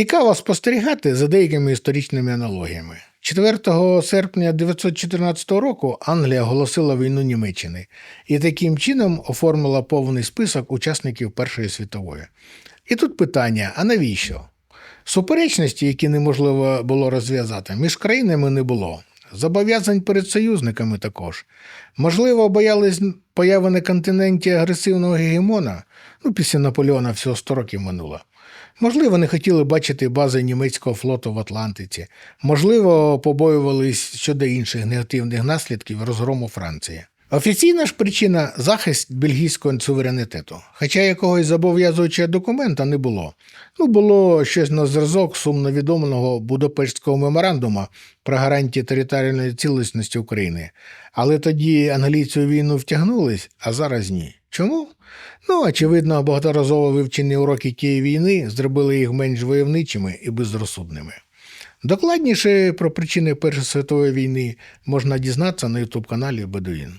Цікаво спостерігати за деякими історичними аналогіями. 4 серпня 1914 року Англія оголосила війну Німеччини і таким чином оформила повний список учасників Першої світової. І тут питання: а навіщо? Суперечності, які неможливо було розв'язати, між країнами не було. Зобов'язань перед союзниками також. Можливо, боялись появи на континенті агресивного гегемона, ну, після Наполеона всього 100 років минуло. Можливо, не хотіли бачити бази німецького флоту в Атлантиці. Можливо, побоювались щодо інших негативних наслідків розгрому Франції. Офіційна ж причина захист бельгійського суверенітету, хоча якогось зобов'язуючого документа не було. Ну, було щось на зразок сумно відомого Будапештського меморандуму про гарантії територіальної цілісності України. Але тоді англійці у війну втягнулись, а зараз ні. Чому? Ну, очевидно, багаторазово вивчені уроки тієї війни зробили їх менш войовничими і безрозсудними. Докладніше про причини Першої світової війни можна дізнатися на ютуб каналі Бедуїн.